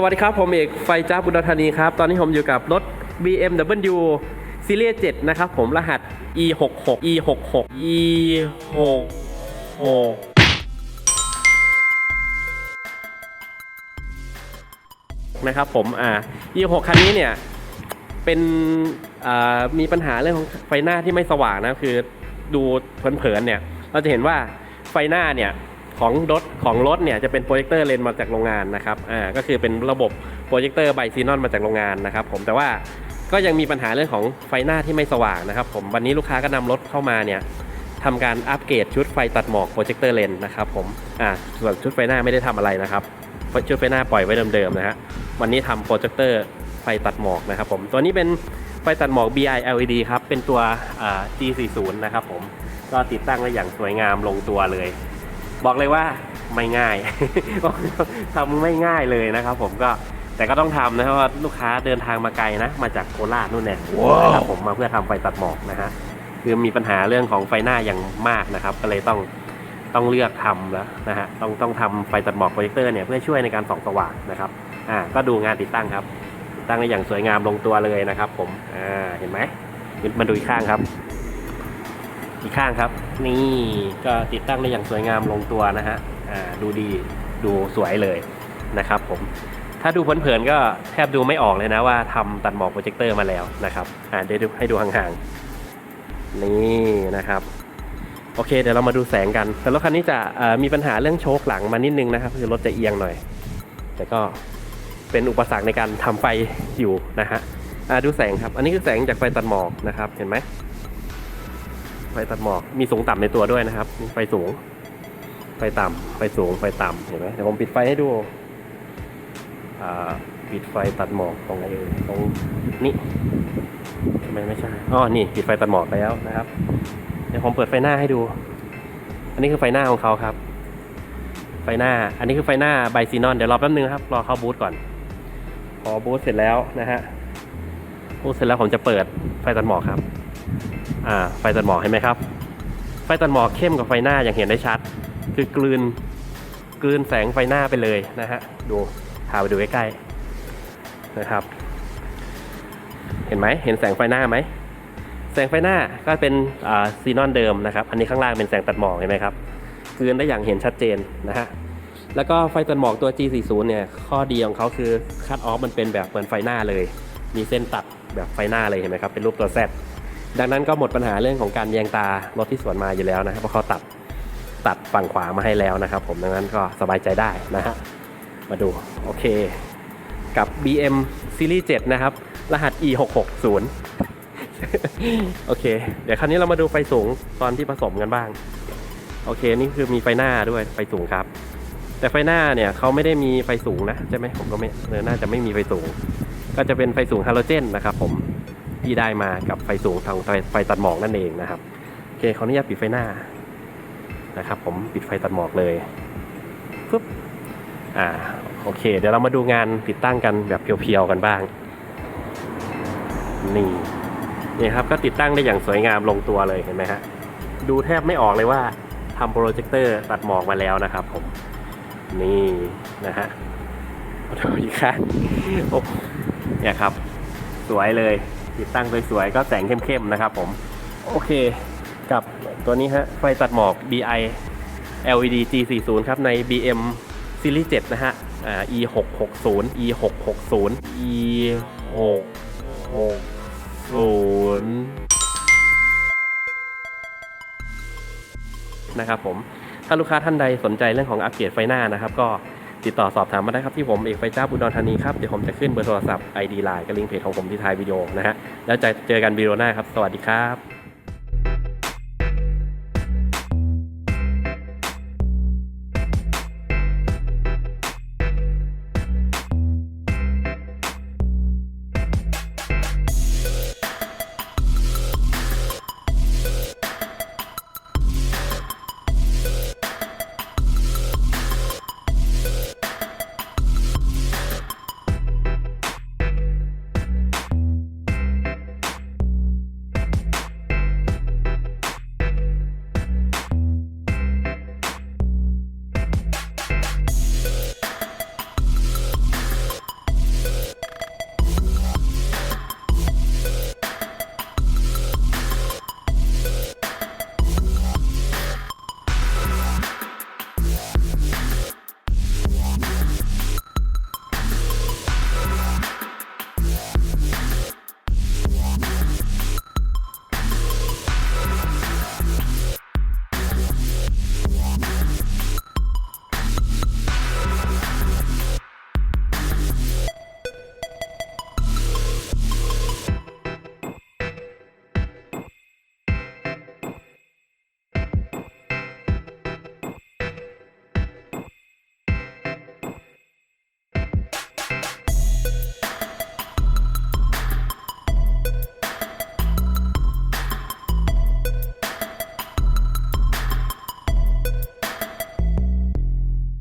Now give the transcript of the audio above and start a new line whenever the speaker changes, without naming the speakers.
สวัสดีครับ ผมเอกไฟจ้าบุรธานีครับ ตอนนี้ผมอยู่กับรถ BMW ซีรีส์7นะครับผมรหัส e 6 6 e 6 6 e 6 6 นะครับผมอ่า e 6 คันนี้เนี่ยเป็นอ่ามีปัญหาเรื่องของไฟหน้าที่ไม่สว่างนะคือดูเผินๆเนี่ย เราจะเห็นว่าไฟหน้าเนี่ย ของรถของรถเนี่ยจะเป็นโปรเจคเตอร์เลนมาจากโรงงานนะครับอ่าก็คือเป็นระบบโปรเจคเตอร์ไบซีนอนมาจากโรงงานนะครับผมแต่ว่าก็ยังมีปัญหาเรื่องของไฟหน้าที่ไม่สว่างนะครับผมวันนี้ลูกค้าก็นำรถเข้ามาเนี่ยทำการอัปเกรดชุดไฟตัดหมอกโปรเจคเตอร์เลนนะครับผมอ่าส่วนชุดไฟหน้าไม่ได้ทำอะไรนะครับชุดไฟหน้าปล่อยไว้เดิมๆนะฮะวันนี้ทำโปรเจคเตอร์ไฟตัดหมอกนะครับผมตัวนี้เป็นไฟตัดหมอก BI LED ครับเป็นตัวอ่า G40 นะครับผมก็ติดตั้งได้อย่างสวยงามลงตัวเลย บอกเลยว่าไม่ง่ายทำไม่ง่ายเลยนะครับ ผมก็แต่ก็ต้องทำนะครับว่าลูกค้าเดินทางมาไกลนะ มาจากโคราชนู่นเนี่ยนะครับผมมาเพื่อทำไฟตัดหมอกนะฮะคือมีปัญหาเรื่องของไฟหน้าอย่างมากนะครับ ก็เลยต้องต้องเลือกทำแล้วนะฮะต้องต้องทำไฟตัดหมอกโปรเจคเตอร์เนี่ยเพื่อช่วยในการส่องสว่างนะครับอ่าก็ดูงานติดตั้งครับ ตั้งได้อย่างสวยงามลงตัวเลยนะครับ ผมอ่าเห็นไหมมาดูอีกข้างครับ อีกข้างครับ นี่ก็ติดตั้งได้อย่างสวยงามลงตัวนะฮะดูดีดูสวยเลยนะครับผมถ้าดูเผินๆก็แทบดูไม่ออกเลยนะว่าทำตัดหมอกโปรเจคเตอร์มาแล้วนะครับอ่าเดี๋ยวให้ดูห่างๆ นี่นะครับ โอเคเดี๋ยวเรามาดูแสงกันแต่รถคันนี้จะมีปัญหาเรื่องโชคหลังมานิดนึงนะครับ คือรถจะเอียงหน่อย แต่ก็เป็นอุปสรรคในการทำไฟอยู่นะฮะดูแสงครับ อันนี้คือแสงจากไฟตัดหมอกนะครับ เห็นไหม ฟตัดหมอก มีสูงต่ำในตัวด้วยนะครับ ไฟสูง ไฟต่ำไฟสูง ไฟต่ำเห็นไหมเดี๋ยวผมปิดไฟให้ดู อ่า ปิดไฟตัดหมอกตรงไหนเอ่ยตรงนี้ทำไมไม่ใช่ อ๋อ นี่ปิดไฟตัดหมอกไปแล้วนะครับ เดี๋ยวผมเปิดไฟหน้าให้ดู อันนี้คือไฟหน้าของเขาครับ ไฟหน้า อันนี้คือไฟหน้าไบซีนอน เดี๋ยวรอแป๊บนึงนะครับ รอเข้าบูธก่อน พอบูธเสร็จแล้วนะฮะบูธเสร็จแล้วผมจะเปิดไฟตัดหมอกครับ อ่าไฟตัดหมอกเห็นไหมครับ ไฟตัดหมอกเข้มกับไฟหน้าอย่างเห็นได้ชัด คือกลืนกลืนแสงไฟหน้าไปเลยนะฮะดูพาไปดูใกล้ๆนะครับ เห็นไหมเห็นแสงไฟหน้าไหมแสงไฟหน้าก็เป็นซีนอนเดิมนะครับ อันนี้ข้างล่างเป็นแสงตัดหมอกเห็นไหมครับกลืนได้อย่างเห็นชัดเจนนะฮะแล้วก็ไฟตัดหมอกตัว G40 เนี่ยข้อดีของเขาคือคัดออฟมันเป็นแบบเหมือนไฟหน้าเลย มีเส้นตัดแบบไฟหน้าเลยเห็นไหมครับเป็นรูปตัว Z ดังนั้นก็หมดปัญหาเรื่องของการแยงตารถที่สวนมาอยู่แล้วนะครับเพราะเขาตัดตัดฝั่งขวามาให้แล้วนะครับ ผมดังนั้นก็สบายใจได้นะฮะมาดูโอเค กับ BM Series 7 นะครับ รหัส E660 โอเค เดี๋ยวคราวนี้เรามาดูไฟสูงตอนที่ผสมกันบ้าง โอเค นี่คือมีไฟหน้าด้วยไฟสูงครับ แต่ไฟหน้าเนี่ยเขาไม่ได้มีไฟสูงนะใช่ไหมผมก็ไม่เออน่าจะไม่มีไฟสูง ก็จะเป็นไฟสูงฮาโลเจนนะครับผม ที่ได้มากับไฟสูงทางไฟไฟตัดหมอกนั่นเองนะครับโอเคขออนุญาตปิดไฟหน้านะครับ ผมปิดไฟตัดหมอกเลยปึ๊บอ่าโอเค เดี๋ยวเรามาดูงานติดตั้งกันแบบเพียวๆกันบ้าง นี่นี่ครับก็ติดตั้งได้อย่างสวยงามลงตัวเลยเห็นไหมฮะดูแทบไม่ออกเลยว่าทำโปรเจคเตอร์ตัดหมอกมาแล้วนะครับ ผม นี่นะฮะดูอีกครั้งโอ้เนี่ยครับ สวยเลย ติดตั้งสวยๆก็แสงเข้มๆนะครับผมโอเค กับตัวนี้ฮะไฟตัดหมอก BI LED G40 ครับใน BM Series 7นะฮะอ่า E 6 6 0 E 6 6 0 E 6 6 0 นะครับผม ถ้าลูกค้าท่านใดสนใจเรื่องของอัปเกรดไฟหน้านะครับ ก็ ติดต่อสอบถามมาได้ครับที่ผมเอกไฟจ้าบุดรธานีครับ เดี๋ยวผมจะขึ้นเบอร์โทรศัพท์ ID Line กับลิงก์เพจของผมที่ท้ายวิดีโอนะฮะ แล้วจะเจอกันวิดีโอหน้าครับ สวัสดีครับ